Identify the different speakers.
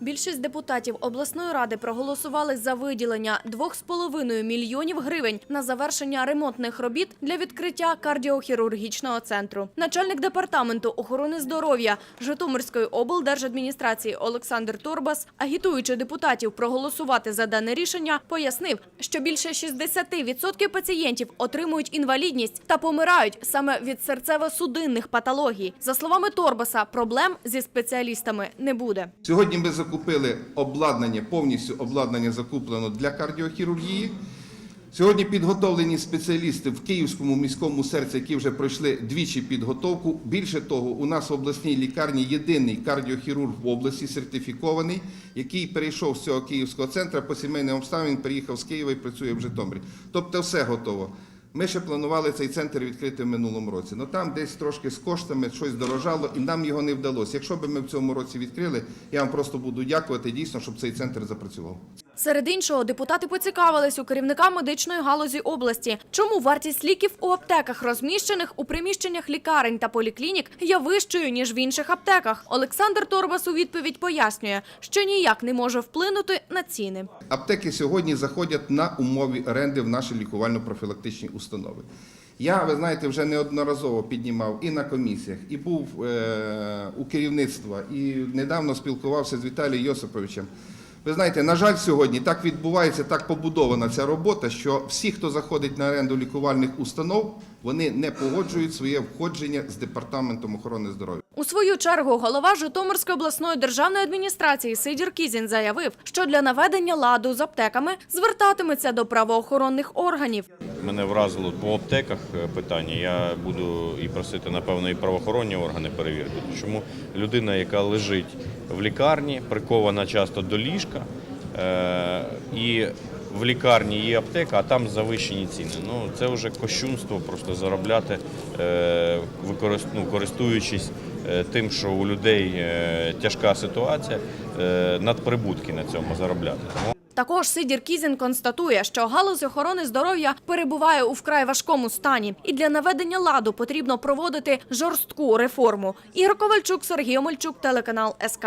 Speaker 1: Більшість депутатів обласної ради проголосували за виділення 2,5 мільйонів гривень на завершення ремонтних робіт для відкриття кардіохірургічного центру. Начальник департаменту охорони здоров'я Житомирської облдержадміністрації Олександр Торбас, агітуючи депутатів проголосувати за дане рішення, пояснив, що більше 60% пацієнтів отримують інвалідність та помирають саме від серцево-судинних патологій. За словами Торбаса, проблем зі спеціалістами не буде.
Speaker 2: Сьогодні ми закупили обладнання, повністю обладнання закуплено для кардіохірургії. Сьогодні підготовлені спеціалісти в Київському міському серці, які вже пройшли двічі підготовку. Більше того, у нас в обласній лікарні єдиний кардіохірург в області сертифікований, який перейшов з цього київського центру по сімейним обставинам, переїхав з Києва і працює в Житомирі. Тобто все готово. Ми ще планували цей центр відкрити в минулому році. але там десь трошки з коштами щось дорожало, і нам його не вдалося. Якщо б ми в цьому році відкрили, я вам просто буду дякувати дійсно, щоб цей центр запрацював.
Speaker 1: Серед іншого, депутати поцікавились у керівника медичної галузі області, чому вартість ліків у аптеках, розміщених у приміщеннях лікарень та поліклінік, є вищою ніж в інших аптеках. Олександр Торбас у відповідь пояснює, що ніяк не може вплинути на ціни.
Speaker 2: Аптеки сьогодні заходять на умові оренди в наші лікувально-профілактичні установи. Я, ви знаєте, вже неодноразово піднімав і на комісіях, і був е, у керівництва, і недавно спілкувався з Віталієм Йосиповичем. Ви знаєте, на жаль, сьогодні так відбувається, так побудована ця робота, що всі, хто заходить на оренду лікувальних установ, вони не погоджують своє входження з департаментом охорони здоров'я.
Speaker 1: У свою чергу голова Житомирської обласної державної адміністрації Сидір Кізін заявив, що для наведення ладу з аптеками звертатиметься до правоохоронних органів.
Speaker 3: Мене вразило по аптеках е, питання. Я буду і просити, напевно, і правоохоронні органи перевірити. Чому людина, яка лежить в лікарні, прикована часто до ліжка, е- і в лікарні є аптека, а там завищені ціни. Ну це вже кощунство, просто заробляти, е- ну, користуючись е, тим, що у людей е, тяжка ситуація, надприбутки на цьому заробляти.
Speaker 1: Також Сидір Кізін констатує, що галузь охорони здоров'я перебуває у вкрай важкому стані, і для наведення ладу потрібно проводити жорстку реформу. Ігор Ковальчук, Сергій Омельчук, телеканал СК.